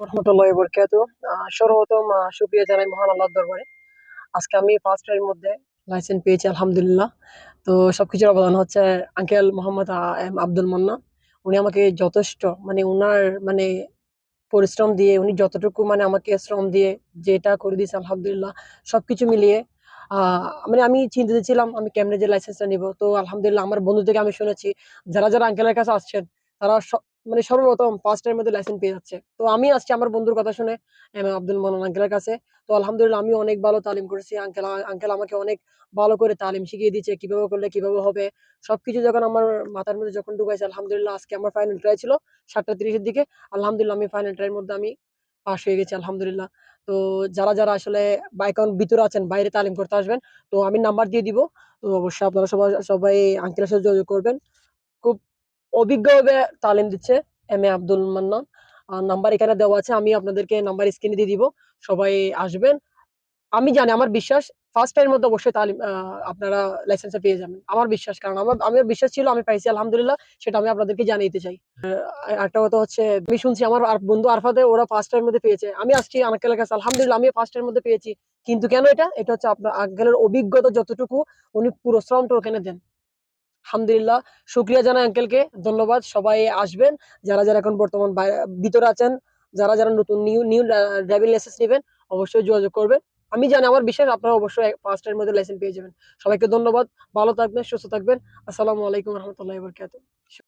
রহমতুল্লাহ বরকাত। সর্বপ্রথম শুকরিয়া জানাই মহান আল্লাহর দরবারে। আজকে আমি ফার্স্ট টাইম মধ্যে লাইসেন্স পেয়েছি, আলহামদুলিল্লাহ। তো সবকিছুর অবদান হচ্ছে আঙ্কেল মোহাম্মদ এম আব্দুল মান্না উনি আমাকে যথেষ্ট মানে উনার মানে পরিশ্রম দিয়ে, উনি যতটুকু মানে আমাকে শ্রম দিয়ে যেটা করে দিয়েছে, আলহামদুলিল্লাহ, সবকিছু মিলিয়ে, আহ মানে আমি চিন্তিত ছিলাম, আমি যে লাইসেন্সটা নিব। তো আলহামদুলিল্লাহ, আমার বন্ধু থেকে আমি শুনেছি, যারা যারা আঙ্কেলের কাছে আসছেন, তারা মানে সর্বপ্রথম ফার্স্ট মধ্যে লাইসেন্স পেয়ে যাচ্ছে। তো আমি আসছি আমার বন্ধুর কথা শুনে, এম, আব্দুল মান্নান আঙ্কেলের কাছে। তো আলহামদুলিল্লাহ আমি অনেক ভালো তালিম করেছি। আঙ্কেল আঙ্কেল আমাকে অনেক ভালো করে তালিম শিখিয়ে দিয়েছে, কীভাবে করলে কীভাবে হবে। সবকিছু যখন আমার মাথার মধ্যে যখন ঢুকাইছে, আলহামদুলিল্লাহ আজকে আমার ফাইনাল ট্রাই ছিল সাতটা তিরিশের দিকে। আলহামদুলিল্লাহ আমি ফাইনাল ট্রাইয়ের মধ্যে আমি পাশ হয়ে গেছি, আলহামদুলিল্লাহ। তো যারা যারা আসলে বাইকন ভিতরে আছেন, বাইরে তালিম করতে আসবেন, তো আমি নাম্বার দিয়ে দিব। তো অবশ্যই আপনারা সবাই সবাই আঙ্কেলের সাথে যোগাযোগ করবেন। অভিজ্ঞভাবে তালিম দিচ্ছে এম এ আব্দুল মান্নান। আর নাম্বার এখানে দেওয়া আছে, আমি আপনাদেরকে নাম্বার স্ক্রিনে দিয়ে দিব, সবাই আসবেন। আমি জানি, আমার বিশ্বাস ফার্স্ট টাইমের মধ্যে অবশ্যই তালিম আপনারা লাইসেন্সটা পেয়ে যাবেন। আমার বিশ্বাস, কারণ আমার আমার বিশ্বাস ছিল, আমি পাইছি, আলহামদুলিল্লাহ, সেটা আমি আপনাদেরকে জানিয়ে দিতে চাই একটা কথা হচ্ছে, আমি শুনছি, আমার বন্ধু আরফাতে, ওরা ফার্স্ট টাইমের মধ্যে পেয়েছে। আমি আসছি আঙ্কেলের কাছে, আলহামদুলিল্লাহ আমি ফার্স্ট টাইমের মধ্যে পেয়েছি। কিন্তু কেন এটা? এটা হচ্ছে আপনার আঙ্কেলের অভিজ্ঞতা যতটুকু, উনি পুরো শ্রমটা ওখানে দেন। আলহামদুলিল্লাহ। শুক্রিয়া জানাই আঙ্কেলকে ধন্যবাদ। সবাই আসবেন। যারা যারা এখন বর্তমান ভিতরে আছেন, যারা যারা নতুন নিউ নিউ ড্রাইভিং লাইসেন্স নেবেন, অবশ্যই যোগাযোগ করবেন। আমি জানি আমার বিশ্বাস, আপনারা অবশ্যই টাইমের মধ্যে লাইসেন্স পেয়ে যাবেন। সবাইকে ধন্যবাদ। ভালো থাকবেন, সুস্থ থাকবেন। আসসালামু আলাইকুম রহমতুল্লাহ বরকাত